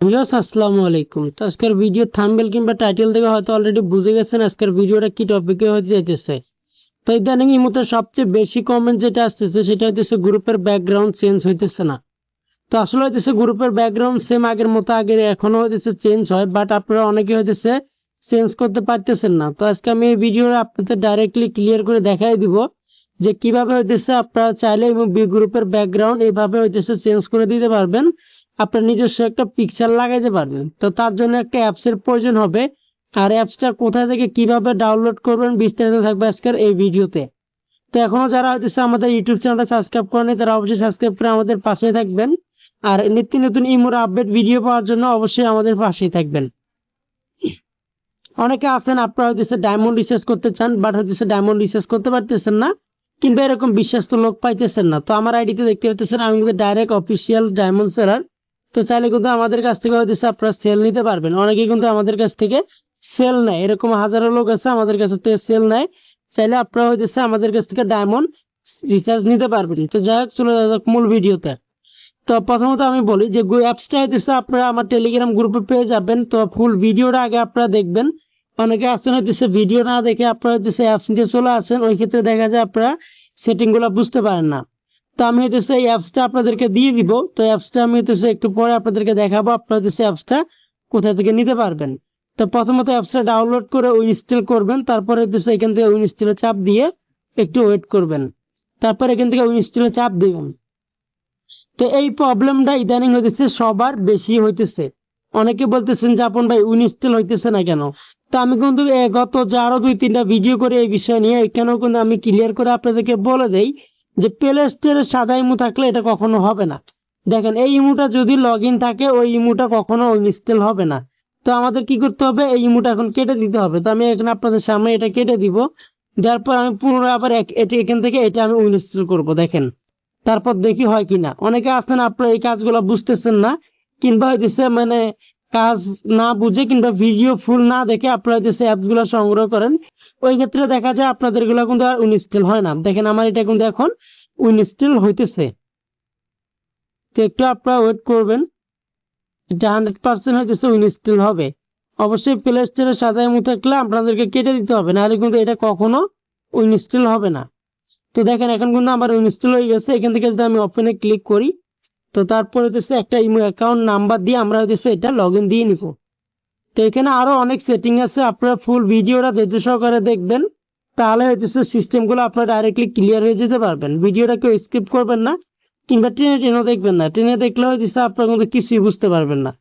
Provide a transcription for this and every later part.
Viewers, আসসালামু আলাইকুম। তো আজকের ভিডিও থাম্বনেল কিংবা টাইটেল থেকে হয়তো অলরেডি বুঝে গেছেন আজকের ভিডিওটা কি টপিকে হতে যাইতেছে। তো ইদানিং এই মুহূর্তে সবচেয়ে বেশি কমেন্ট যেটা আসতেছে, সেটা হইতেছে গ্রুপের ব্যাকগ্রাউন্ড চেঞ্জ হইতেছে না। তো আসলে হইতেছে গ্রুপের ব্যাকগ্রাউন্ড সেম আগের মতো, আগের এখনও হইতেছে চেঞ্জ হয় বাট আপনারা অনেকে হইতেছে চেঞ্জ করতে পারতেছেন না। তো আজকে আমি এই ভিডিওটা আপনাদের ডাইরেক্টলি ক্লিয়ার করে দেখাই দিব যে কীভাবে হইতেছে আপনারা চাইলে এবং বি গ্রুপের ব্যাকগ্রাউন্ড এইভাবে হইতেছে চেঞ্জ করে দিতে পারবেন। আপনার নিজস্ব একটা পিকচার লাগাইতে পারবেন। তো তার জন্য একটা অ্যাপসের প্রয়োজন হবে। আর অ্যাপসটা কোথা থেকে কীভাবে ডাউনলোড করবেন বিস্তারিত থাকবে আজকের এই ভিডিওতে। তো এখনও যারা হইতেছে আমাদের ইউটিউব চ্যানেলটা সাবস্ক্রাইব করেনি তারা অবশ্যই সাবস্ক্রাইব করে আমাদের পাশে থাকবেন। আর নিত্য নতুন ইমোর আপডেট ভিডিও পাওয়ার জন্য অবশ্যই আমাদের পাশেই থাকবেন। অনেকে আছেন, আপনারা হইতেছে ডায়মন্ড রিসার্চ করতে চান বাট হইতেছে ডায়মন্ড রিসার্চ করতে পারতেছেন না, কিংবা এরকম বিশ্বাস্ত লোক পাইতেছেন না। তো আমার আইডিতে দেখতে পাচ্ছেন আমি ডাইরেক্ট অফিসিয়াল ডায়মন্ড সেলার তো চাইলে কিন্তু আমাদের কাছ থেকে হইতেছে আপনারা সেল নিতে পারবেন। অনেকেই কিন্তু আমাদের কাছ থেকে সেল নেয়। এরকম হাজারো লোক আছে আমাদের কাছ থেকে সেল নেয়। চাইলে আপনারা হইতেছে আমাদের কাছ থেকে ডায়মন্ড রিচার্জ নিতে পারবেন। তো যাই হোক, চলে যাক মূল ভিডিওতে। তো প্রথমত আমি বলি যে অ্যাপসটা হইতেছে আপনারা আমার টেলিগ্রাম গ্রুপে পেয়ে যাবেন। তো ফুল ভিডিওটা আগে আপনারা দেখবেন। অনেকে আসছেন হইতেছে ভিডিও না দেখে আপনারা হইতেছে অ্যাপস নিয়ে চলে আসেন। ওই ক্ষেত্রে দেখা যায় আপনারা সেটিংগুলো বুঝতে পারেন না। তো আমি হইতেছে এই অ্যাপসটা আপনাদেরকে দিয়ে দিব। তো অ্যাপসটা আমি হইতেছে একটু পরে আপনাদেরকে দেখাবো, আপনারা হইতেছে অ্যাপসটা কোথা থেকে নিতে পারবেন। তো প্রথমত অ্যাপসটা ডাউনলোড করে ইনস্টল করবেন, তারপরে হইতেছে এখান থেকে ইনস্টলে চাপ দিয়ে একটু ওয়েট করবেন। তারপর এখান থেকে ইনস্টলে চাপ দিবেন। তো এই প্রবলেমটা ইদানিং হইতেছে সবার বেশি হইতেছে। অনেকে বলতেছেন যে, আপন ভাই ইনস্টল হইতেছে না কেন? তো আমি কিন্তু গত যে আরও দুই তিনটা ভিডিও করে এই বিষয় নিয়ে এখানেও কিন্তু আমি ক্লিয়ার করে আপনাদেরকে বলে দেই যে প্লে স্টোরে সাদা ইমু থাকলে এটা কখনো হবে না। দেখেন, এই ইমুটা যদি লগ থাকে, ওই ইমুটা কখনো ইনস্টল হবে না। তো আমাদের কি করতে হবে? এই ইমুটা এখন কেটে দিতে হবে। তো আমি এখানে আপনাদের সামনে এটা কেটে দিব। দেওয়ার পর আমি পুনরায় আবার এটা এখান থেকে এটা আমি ইনস্টল করব, দেখেন। তারপর দেখি হয় কিনা। অনেকে আছেন, আপনারা এই কাজগুলো বুঝতেছেন না। কিংবা হইতেছে মানে কাজ না বুঝে কিংবা ভিডিও ফুল না দেখে আপনারা হইতেছে অ্যাপগুলো সংগ্রহ করেন। ওই ক্ষেত্রে দেখা যায় আপনাদের এগুলো কিন্তু আর ইনস্টল হয় না। দেখেন আমার এটা কিন্তু এখন ইনস্টল হইতেছে। তো একটু আপনারা ওয়েট করবেন। এটা হান্ড্রেড পার্সেন্ট হইতেছে ইনস্টল হবে। অবশ্যই প্লে স্টোরের সাদা এমু থাকলে আপনাদেরকে কেটে দিতে হবে। নাহলে কিন্তু এটা কখনো ইনস্টল হবে না। তো দেখেন এখন কিন্তু আমার ইনস্টল হয়ে গেছে। এখান থেকে যদি আমি ওপেনে ক্লিক করি, তো তারপরে হচ্ছে একটা ইমো অ্যাকাউন্ট নাম্বার দিয়ে আমরা হচ্ছে এটা লগ দিয়ে নিব। তো এখানে আরও অনেক সেটিং আছে, আপনারা ফুল ভিডিওটা ধৈর্য সহকারে দেখবেন। তাহলে হচ্ছে সিস্টেমগুলো আপনারা ডাইরেক্টলি ক্লিয়ার হয়ে যেতে পারবেন। ভিডিওটা কেউ স্কিপ করবেন না, কিংবা ট্রেনে ট্রেনেও দেখবেন না। ট্রেনে দেখলে হচ্ছে আপনারা কিন্তু কিছুই বুঝতে পারবেন না।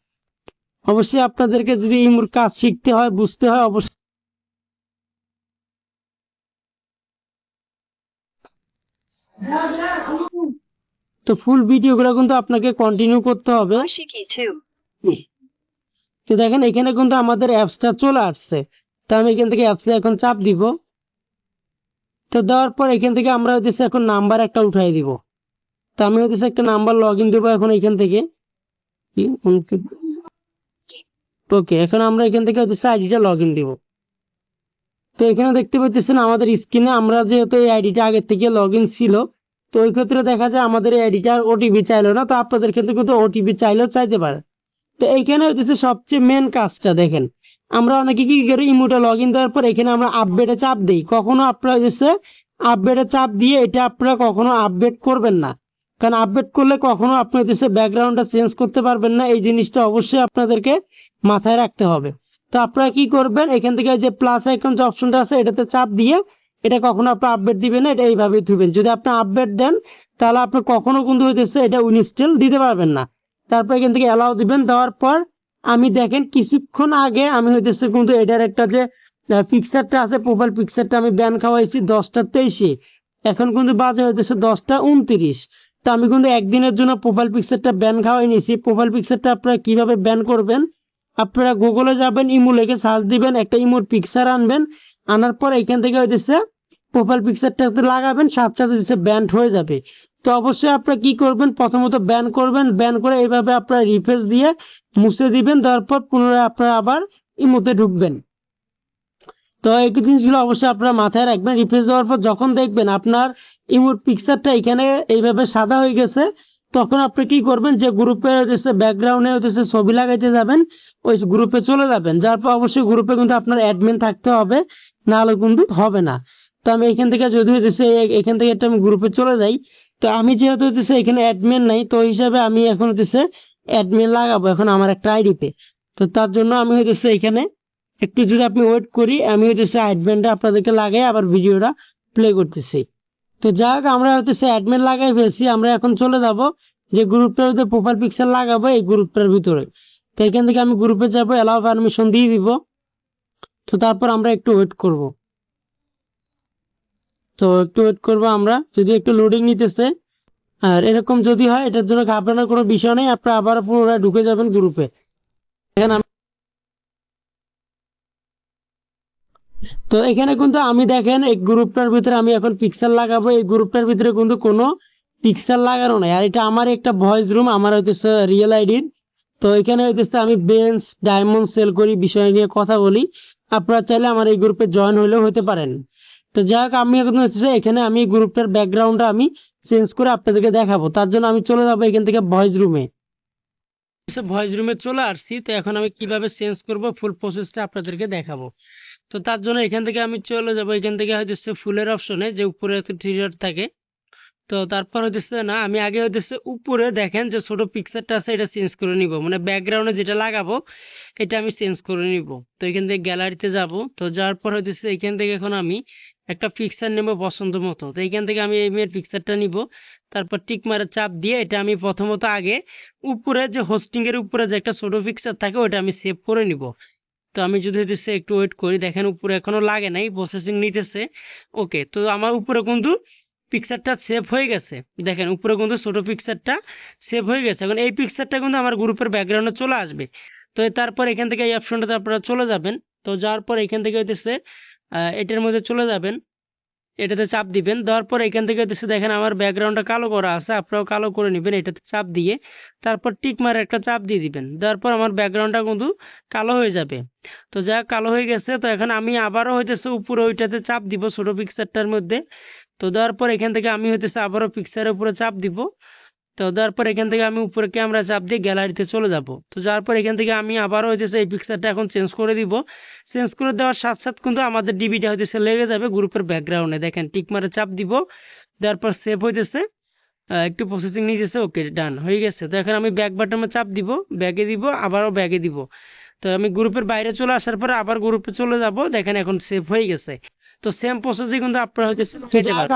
অবশ্যই আপনাদেরকে যদি ইমুর কাজ শিখতে হয়, বুঝতে হয়, অবশ্যই তো ফুল ভিডিওগুলো কিন্তু আপনাকে কন্টিনিউ করতে হবে। Ashiki 2. তো দেখেন, এখানে কিন্তু আমাদের অ্যাপসটা চলে আসছে। তো আমি এখান থেকে অ্যাপসে এখন চাপ দিব। তো দেওয়ার পর এখান থেকে আমরা হচ্ছে এখন নাম্বার একটা উঠাই দিব। তো আমি হচ্ছে একটা নাম্বার লগ ইন দেবো এখন এখান থেকে। ওকে এখন আমরা এখান থেকে হচ্ছে আইডিটা লগ ইন দিব। তো এখানে দেখতে পাচ্ছেন আমাদের স্ক্রিনে আমরা যেহেতু এই আইডিটা আগের থেকে লগ ইন ছিল, তো ওই ক্ষেত্রে দেখা যায় আমাদের এই আইডিটা ওটিপি চাইলো না। তো আপনাদের ক্ষেত্রে কিন্তু ওটিপি চাইলেও চাইতে পারে। তো এইখানে হচ্ছে সবচেয়ে মেন কাজটা, দেখেন। আমরা অনেকে কি করি ইমোটা লগ ইন দেওয়ার পর এখানে আমরা আপডেটে চাপ দিই। কখনো আপনারা হচ্ছে আপডেটে চাপ দিয়ে এটা আপনারা কখনো আপডেট করবেন না। কারণ আপডেট করলে কখনো আপনি হচ্ছে ব্যাকগ্রাউন্ডটা চেঞ্জ করতে পারবেন না। এই জিনিসটা অবশ্যই আপনাদেরকে মাথায় রাখতে হবে। তো আপনারা কি করবেন, এখান থেকে যে প্লাস আইকন যে অপশনটা আছে, এটাতে চাপ দিয়ে এটা কখনো আপনি আপডেট দিবেন না, এটা এইভাবেই থুবেন যদি আপনি আপডেট দেন, তাহলে আপনি কখনো কিন্তু হইতেছে এটা ইনস্টল দিতে পারবেন না। তারপর এখান থেকে অ্যালাউ দিবেন, দেওয়ার পর আমি দেখেন কিছুক্ষণ আগে আমি হইতেছে কিন্তু এটার একটা যে পিকচারটা আছে প্রোফাইল পিকচারটা আমি ব্যান খাওয়াইছি দশটা তেইশে। এখন কিন্তু বাজে হইতেছে দশটা উনত্রিশ। তো আমি কিন্তু একদিনের জন্য প্রোফাইল পিকচারটা ব্যান খাওয়াই নিয়েছি। প্রোফাইল পিকচারটা আপনারা কীভাবে ব্যান করবেন? আপনারা গুগলে যাবেন, ইমো লেগে সার্চ দিবেন, একটা ইমোর পিকচার আনবেন। আনার পর এখান থেকে হইতেছে প্রোফাইল পিকচারটাতে লাগাবেন, সাথে সাথে ব্যান্ড হয়ে যাবে। তো অবশ্যই আপনারা কি করবেন? প্রথমত ব্যান করবেন। ব্যান করে এইভাবে আপনারা রিফ্রেশ দিয়ে মুছে দিবেন। তারপর পুনরায় আপনারা আবার ইমোতে ঢুকবেন। তো এই জিনিসগুলো অবশ্যই আপনারা মাথায় রাখবেন। রিফ্রেশ দেওয়ার পর যখন দেখবেন আপনার ইমোর পিকচারটা এখানে এইভাবে সাদা হয়ে গেছে, তখন আপনি কি করবেন? যে গ্রুপে হচ্ছে ব্যাকগ্রাউন্ডে হচ্ছে ছবি লাগাইতে যাবেন, ওই গ্রুপে চলে যাবেন। যার পর অবশ্যই গ্রুপে কিন্তু আপনার অ্যাডমিন থাকতে হবে না হলে কিন্তু হবে না। তো আমি এখান থেকে যদি এখান থেকে একটা আমি গ্রুপে চলে যাই তো আমি যেহেতু হচ্ছে এখানে অ্যাডমিন নাই, তো হিসাবে আমি এখন হচ্ছে অ্যাডমিন লাগাবো এখন আমার একটা আইডিতে তো। তার জন্য আমি হচ্ছে এখানে একটু যদি আপনি ওয়েট করি, আমি হচ্ছে অ্যাডমিনটা আপনাদেরকে লাগাই, আবার ভিডিওটা প্লে করতেছি। তো যাক, আমরা হচ্ছে অ্যাডমিন লাগাই ফেলছি, আমরা এখন চলে যাব যে গ্রুপটার ভিতরে প্রোফাইল পিকচার লাগাবো এই গ্রুপটার ভিতরে। তো এখান থেকে আমি গ্রুপে যাব অ্যালাউ পারমিশন দিয়ে দিব। তো তারপর আমরা একটু ওয়েট করব। তো একটু ওয়েট করব আমরা। যদি একটু লোডিং নিতেছে, আর এরকম যদি হয়, এটার জন্য ঘাবড়ানোর কোনো বিষয় নেই আপনারা আবার পুনরায় ঢুকে যাবেন গ্রুপে এখানে তো এখানে কিন্তু আমি দেখেন, এই গ্রুপটার ভিতরে আমি এখন পিক্সেল লাগাবো। এই গ্রুপটার ভিতরে কিন্তু কোনো পিক্সেল লাগানো নাই। আর এটা আমার একটা ভয়েস রুম আমার হইতেছে রিয়েল আইডির তো এখানে হইতেছে আমি বেঞ্চ ডায়মন্ড সেল করি, বিষয় নিয়ে কথা বলি। আপনারা চাইলে আমার এই গ্রুপে জয়েন হলেও হতে পারেন। তো যাই হোক, আমি এখন হচ্ছে যে এখানে আমি গ্রুপটার ব্যাকগ্রাউন্ডটা আমি চেঞ্জ করে আপনাদেরকে দেখাবো। তার জন্য আমি চলে যাব এখান থেকে ভয়েস রুমে ভয়েস রুমে চলে আসছি, তো এখন আমি কীভাবে চেঞ্জ করব ফুল প্রসেসটা আপনাদেরকে দেখাবো। তো তার জন্য এখান থেকে আমি চলে যাব, এখান থেকে হয়তো সে ফুলের অপশনে যে উপরে থ্রি ডট থাকে। তো তারপর হইতেছে না, আমি আগে হইতেছে উপরে দেখেন যে ছোট পিকচারটা আছে, এটা চেঞ্জ করে নিব। মানে ব্যাকগ্রাউন্ডে যেটা লাগাবো, এটা আমি চেঞ্জ করে নিব। তো এখান থেকে গ্যালারিতে যাব। তো যাওয়ার পর হইতেছে এখান থেকে এখন আমি একটা পিকচার নেব পছন্দ মতো। তো এখান থেকে আমি এই মেয়ের পিকচারটা নিব। তারপর টিক মারে চাপ দিয়ে এটা আমি প্রথমত আগে উপরে যে হোস্টিং এর উপরে যে একটা ছোট পিকচার থাকে ওটা আমি সেভ করে নিব। তো আমি যদি হইতেছে একটু ওয়েট করি, দেখেন উপরে এখনও লাগে নাই প্রসেসিং নিতেছে। ওকে তো আমার উপরে কিন্তু পিকচারটা সেভ হয়ে গেছে। দেখেন, উপরে কিন্তু ছোটো পিকচারটা সেভ হয়ে গেছে। এখন এই পিকচারটা কিন্তু আমার গ্রুপের ব্যাকগ্রাউন্ডে চলে আসবে। তো তারপর এখান থেকে এই অপশনটাতে আপনারা চলে যাবেন। তো যাওয়ার পর এখান থেকে হইতেছে এটার মধ্যে চলে যাবেন। এটাতে চাপ দিবেন। দেওয়ার পর এখান থেকে হইতেছে, দেখেন আমার ব্যাকগ্রাউন্ডটা কালো করা আছে, আপনারাও কালো করে নেবেন এটাতে চাপ দিয়ে। তারপর টিক মারে একটা চাপ দিয়ে দিবেন। দেওয়ার পর আমার ব্যাকগ্রাউন্ডটা কিন্তু কালো হয়ে যাবে। তো যা কালো হয়ে গেছে, তো এখন আমি আবারও হইতেছে উপরে ওইটাতে চাপ দিব ছোটো পিকচারটার মধ্যে। তো দেওয়ার পর এখান থেকে আমি হইতেছে আবারও পিকচারের উপরে চাপ দিব। তো দেওয়ার পর এখান থেকে আমি উপরে ক্যামেরা চাপ দিয়ে গ্যালারিতে চলে যাব। তো যাওয়ার পর এখান থেকে আমি আবারও হইতেছে এই পিকচারটা এখন চেঞ্জ করে দিব। চেঞ্জ করে দেওয়ার সাথে সাথে কিন্তু আমাদের ডিবিটা হইতেছে লেগে যাবে গ্রুপের ব্যাকগ্রাউন্ডে দেখেন টিক মারে চাপ দিব। দেওয়ার পর সেভ হইতেছে। একটু প্রসেসিং নিতেছে ওকে ডান হয়ে গেছে। তো এখন আমি ব্যাক বাটনে চাপ দিব ব্যাগে দিব, আবারও ব্যাগে দিব। তো আমি গ্রুপের বাইরে চলে আসার পরে আবার গ্রুপে চলে যাব। দেখেন এখন সেভ হয়ে গেছে। তো সেম প্রসেসে কিন্তু আপনারা হইতেছে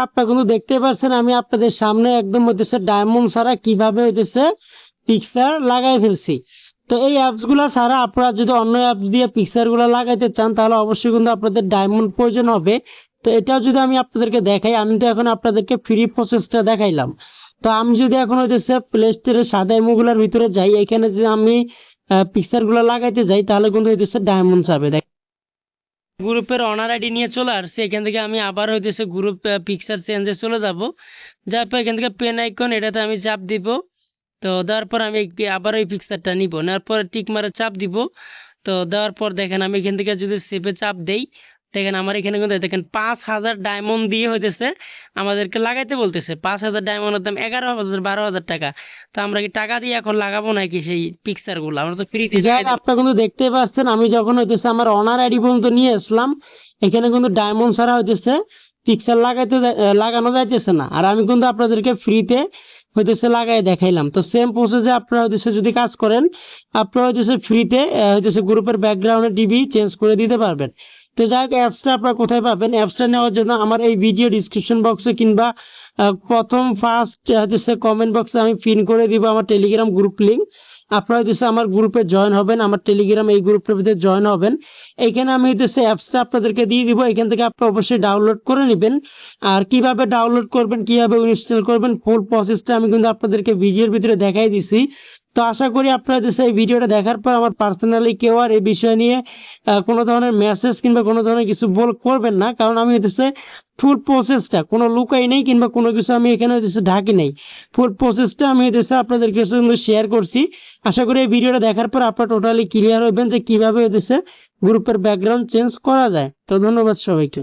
আপনারা কিন্তু দেখতে পাচ্ছেন আমি আপনাদের সামনে একদম হইতেছে ডায়মন্ড ছাড়া কীভাবে হইতেছে পিকচার লাগাই ফেলছি। তো এই অ্যাপসগুলো ছাড়া আপনারা যদি অন্য অ্যাপস দিয়ে পিকচারগুলো লাগাইতে চান তাহলে অবশ্যই কিন্তু আপনাদের ডায়মন্ড প্রয়োজন হবে। তো এটাও যদি আমি আপনাদেরকে দেখাই আমি তো এখন আপনাদেরকে ফ্রি প্রসেসটা দেখাইলাম। তো আমি যদি এখন হইতেছে প্লে স্টোরের সাদা এমুগুলার ভিতরে যাই এখানে যদি আমি পিকচারগুলো লাগাইতে যাই তাহলে কিন্তু হইতেছে ডায়মন্ড যাবে দেখ গ্রুপের অনার আইডি নিয়ে চলে আসছে। এখান থেকে আমি আবার হইতেছে গ্রুপ পিকচার চেঞ্জে চলে যাব। যার পর এখান থেকে পেন আইকন এটাতে আমি চাপ দিব। তো দেওয়ার পর আমি আবার ওই পিকচারটা নিব। নেওয়ার পর টিক মারে চাপ দিব। তো দেওয়ার পর দেখেন আমি এখান থেকে যদি সেভে চাপ দেই দেখেন আমার এখানে কিন্তু দেখেন পাঁচ হাজার ডায়মন্ড দিয়ে হইতেছে আমাদেরকে লাগাইতে বলতেছে পাঁচ হাজার ডায়মন্ডের দাম এগারো হাজার বারো হাজার টাকা। তো আমরা কি টাকা দিয়ে এখন লাগাবো নাকি সেই পিকচারগুলো? আমরা তো ফ্রিতে আপনারা কিন্তু দেখতে পাচ্ছেন আমি যখন হইতেছে আমার অনার আইডি পর্যন্ত নিয়ে আসলাম এখানে কিন্তু ডায়মন্ড ছাড়া হইতেছে পিকচার লাগাইতে লাগানো যাইতেছে না। আর আমি কিন্তু আপনাদেরকে ফ্রিতে হইতেছে লাগাই দেখাইলাম। তো সেম প্রসেসে আপনারা হইতেছে যদি কাজ করেন আপনারা হইতেছে ফ্রিতে হইতেছে গ্রুপের ব্যাকগ্রাউন্ডে ডিবি চেঞ্জ করে দিতে পারবেন। তো যাই হোক অ্যাপসটা আপনারা কোথায় পাবেন? অ্যাপসটা নেওয়ার জন্য আমার এই ভিডিও ডিসক্রিপশন বক্সে কিংবা প্রথম ফার্স্ট হচ্ছে কমেন্ট বক্সে আমি পিন করে দিব আমার টেলিগ্রাম গ্রুপ লিঙ্ক আপনারা হচ্ছে আমার গ্রুপে জয়েন হবেন, আমার টেলিগ্রাম এই গ্রুপের ভিতরে জয়েন হবেন। এইখানে আমি হচ্ছে অ্যাপসটা আপনাদেরকে দিয়ে দিব, এখান থেকে আপনারা অবশ্যই ডাউনলোড করে নেবেন। আর কীভাবে ডাউনলোড করবেন, কীভাবে ইনস্টল করবেন ফুল প্রসেসটা আমি কিন্তু আপনাদেরকে ভিডিওর ভিতরে দেখাই দিছি। তো আশা করি আপনারা হচ্ছে এই ভিডিওটা দেখার পর আমার পার্সোনালি কেউ আর এই বিষয় নিয়ে কোনো ধরনের মেসেজ কিংবা কোনো ধরনের কিছু বল করবেন না। কারণ আমি হচ্ছে ফুল প্রসেসটা কোনো লুকাই নেই কিংবা কোনো কিছু আমি এখানে হচ্ছে ঢাকি নেই। ফুল প্রসেসটা আমি হচ্ছে আপনাদেরকে শেয়ার করছি। আশা করি এই ভিডিওটা দেখার পর আপনারা টোটালি ক্লিয়ার হবেন যে কীভাবে হচ্ছে গ্রুপের ব্যাকগ্রাউন্ড চেঞ্জ করা যায়। তো ধন্যবাদ সবাইকে।